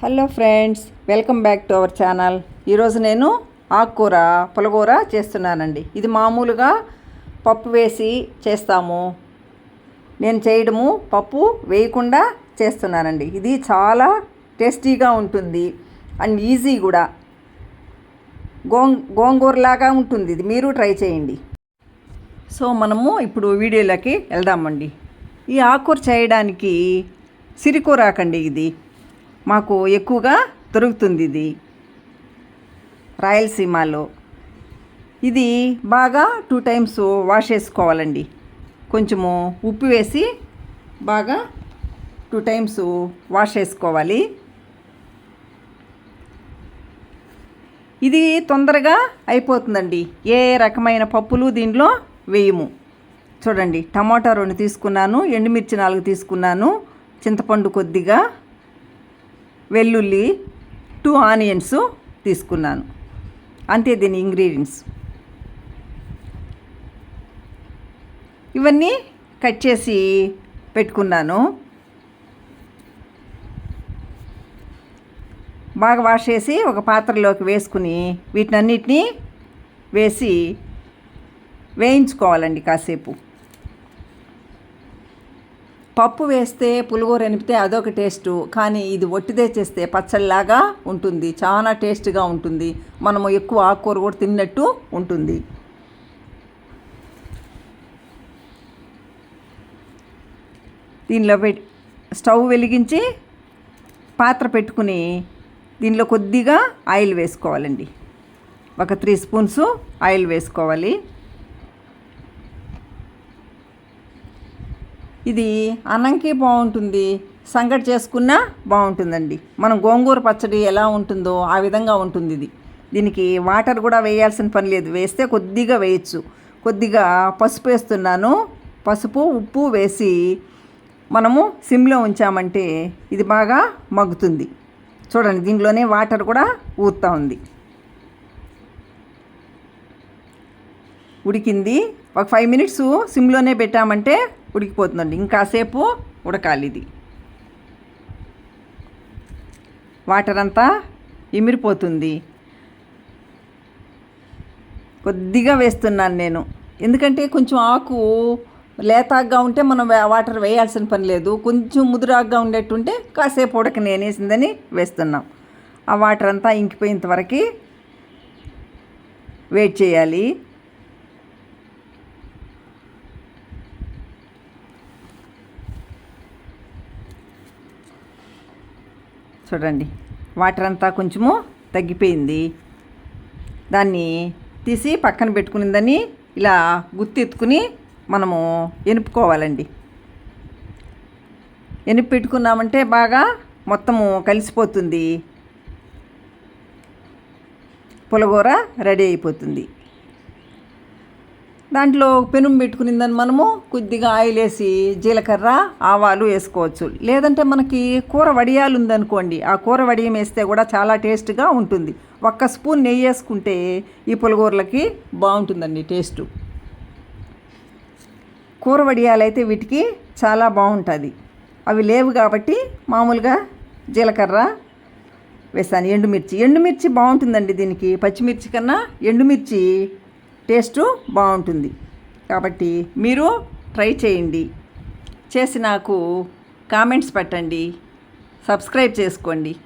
Hello friends welcome back to our channel. ఈరోజు నేను ఆకుకూర పులగూర చేస్తున్నానండి. ఇది మామూలుగా పప్పు వేసి చేస్తాము. నేను చేయడము పప్పు వేయకుండా చేస్తున్నానండి. ఇది చాలా టేస్టీగా ఉంటుంది అండ్ ఈజీ కూడా. గోంగ్ గోంగూరలాగా ఉంటుంది ఇది. మీరు ట్రై చేయండి. సో మనము ఇప్పుడు వీడియోలోకి వెళ్దామండి. ఈ ఆకుకూర చేయడానికి సిరికూరాకండి ఇది. మాకు ఎక్కువగా దొరుకుతుంది ఇది. రాయలసీమలో. ఇది బాగా టూ టైమ్స్ వాష్ చేసుకోవాలండి. కొంచెము ఉప్పు వేసి బాగా టూ టైమ్స్ వాష్ చేసుకోవాలి. ఇది తొందరగా అయిపోతుందండి. ఏ రకమైన పప్పులు దీనిలో వేయము. చూడండి టమాటా రెండు తీసుకున్నాను ఎండుమిర్చి నాలుగు తీసుకున్నాను చింతపండు కొద్దిగా వెల్లుల్లి టూ ఆనియన్స్ తీసుకున్నాను. అంతే దీని ఇంగ్రీడియంట్స్ ఇవన్నీ కట్ చేసి పెట్టుకున్నాను. బాగా వాష్ చేసి ఒక పాత్రలోకి వేసుకుని వీటినన్నిటినీ వేసి వేయించుకోవాలండి కాసేపు. పప్పు వేస్తే పులిగూర ఎనిపితే అదొక టేస్టు కానీ ఇది ఒట్టిదే చేస్తే పచ్చళ్ళలాగా ఉంటుంది. చాలా టేస్ట్గా ఉంటుంది. మనము ఎక్కువ ఆకుకూర కూడా తిన్నట్టు ఉంటుంది. దీనిలో పెట్టి స్టవ్ వెలిగించి పాత్ర పెట్టుకుని దీనిలో కొద్దిగా ఆయిల్ వేసుకోవాలండి. ఒక త్రీ స్పూన్స్ ఆయిల్ వేసుకోవాలి. ఇది అన్నంకి బాగుంటుంది సంగటి చేసుకున్నా బాగుంటుందండి. మనం గోంగూర పచ్చడి ఎలా ఉంటుందో ఆ విధంగా ఉంటుంది ఇది. దీనికి వాటర్ కూడా వేయాల్సిన పని లేదు. వేస్తే కొద్దిగా వేయచ్చు. కొద్దిగా పసుపు వేస్తున్నాను. పసుపు ఉప్పు వేసి మనము సిమ్లో ఉంచామంటే ఇది బాగా మగ్గుతుంది. చూడండి దీంట్లోనే వాటర్ కూడా ఊరుతూ ఉంది. ఉడికింది. ఒక ఫైవ్ మినిట్స్ సిమ్లోనే పెట్టామంటే ఉడికిపోతుందండి. ఇంకాసేపు ఉడకాలి ఇది. వాటర్ అంతా ఇమిరిపోతుంది. కొద్దిగా వేస్తున్నాను నేను. ఎందుకంటే కొంచెం ఆకు లేతాగ్గా ఉంటే మనం వాటర్ వేయాల్సిన పని లేదు. కొంచెం ముదురాగ్గా ఉండేట్టుంటే కాసేపు ఉడక నేనేసిందని వేస్తున్నాం. ఆ వాటర్ అంతా ఇంకిపోయేంతవరకు వెయిట్ చేయాలి. చూడండి. వాటర్ అంతా కొంచెము తగ్గిపోయింది. దాన్ని తీసి పక్కన పెట్టుకునిందని ఇలా గుర్తెత్తుకుని మనము ఎనుపుకోవాలండి. ఎనుపు పెట్టుకున్నామంటే బాగా మొత్తము కలిసిపోతుంది. పులగూర రెడీ అయిపోతుంది. దాంట్లో పెనుం పెట్టుకునిందని మనము కొద్దిగా ఆయిల్ వేసి జీలకర్ర ఆవాలు వేసుకోవచ్చు. లేదంటే మనకి కూర వడియాలు ఉందనుకోండి ఆ కూర వడియం వేస్తే కూడా చాలా టేస్ట్గా ఉంటుంది. ఒక్క స్పూన్ నెయ్యి వేసుకుంటే ఈ పులగూరలకి బాగుంటుందండి టేస్టు. కూర వడియాలు అయితే వీటికి చాలా బాగుంటుంది. అవి లేవు కాబట్టి మామూలుగా జీలకర్ర వేసాను. ఎండుమిర్చి. ఎండుమిర్చి బాగుంటుందండి దీనికి. పచ్చిమిర్చి కన్నా ఎండుమిర్చి టేస్టు బాగుంటుంది. కాబట్టి మీరు ట్రై చేయండి. చేసి నాకు కామెంట్స్ పెట్టండి. సబ్స్క్రైబ్ చేసుకోండి.